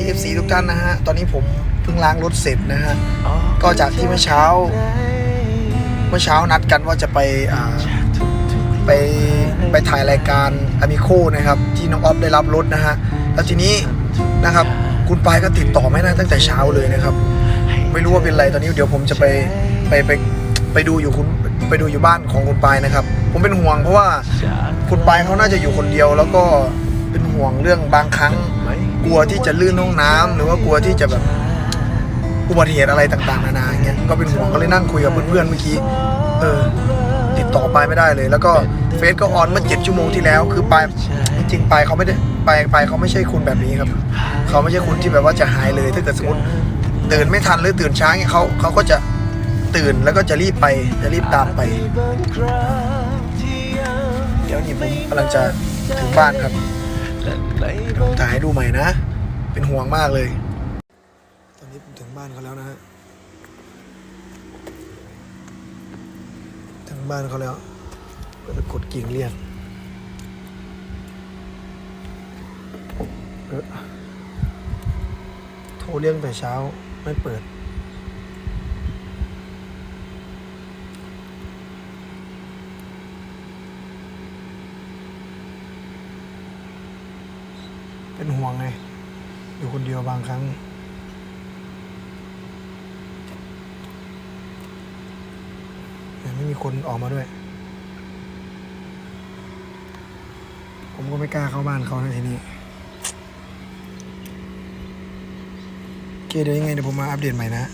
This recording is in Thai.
ดี FC ทุกท่านนะฮะ ตอนนี้ผมเพิ่งล้างรถเสร็จนะฮะ ก็จากที่เมื่อเช้า เมื่อเช้านัดกันว่าจะไปอ่าไปไปถ่ายรายการอ m มิโคนะครับ ที่น้องออฟได้รับรถนะฮะ แล้วทีนี้นะครับ คุณปายก็ติดต่อไม่ได้ตั้งแต่เช้าเลยนะครับ ไม่รู้ว่าเป็นไรตอนนี้เดี๋ยวผมจะไปไปไปไปดูอยู่คุณไปดูอยู่บ้านของคุณปายนะครับ ผมเป็นห่วงเพราะว่าคุณปายเขาน่าจะอยู่คนเดียวแล้วก็เป็น ห่วงเรื่องบางครั้ง กลัวที่จะลื่นห้องน้ำหรือว่ากลัวที่จะแบบอุบัติเหตุอะไรต่างๆนานาอย่างเงี้ยก็เป็นห่วงก็เลยนั่งคุยกับเพื่อนๆเมื่อกี้เออติดต่อไปไม่ได้เลย แล้วก็เฟซก็ออนเมื่อเจ็ดชั่วโมงที่แล้ว คือไปจริงๆปเขาไม่ได้ไปายปเขาไม่ใช่คุณแบบนี้ครับ เขาไม่ใช่คุณที่แบบว่าจะหายเลย ถ้าเกิดสมมติตื่นไม่ทันหรือตื่นช้าเงี้ยเขาเขาก็จะตื่นแล้วก็จะรีบไปจะรีบตามไป เดี๋ยวนี้ผมกำลังจะถึงบ้านครับ ผมถ่ายให้ดูใหม่นะ เป็นห่วงมากเลย ตอนนี้ผมถึงบ้านเขาแล้วนะฮะ ถึงบ้านเขาแล้ว ก็จะกดกิ่งเรียกเออโทรเรียกแต่เช้าไม่เปิด เป็นห่วงไง อยู่คนเดียวบางครั้งยังไม่มีคนออกมาด้วย ผมก็ไม่กล้าเข้าบ้านเขานะทีนี้โอเคเดี๋ยวยังไงเดี๋ยวผมมาอัปเดตใหม่นะ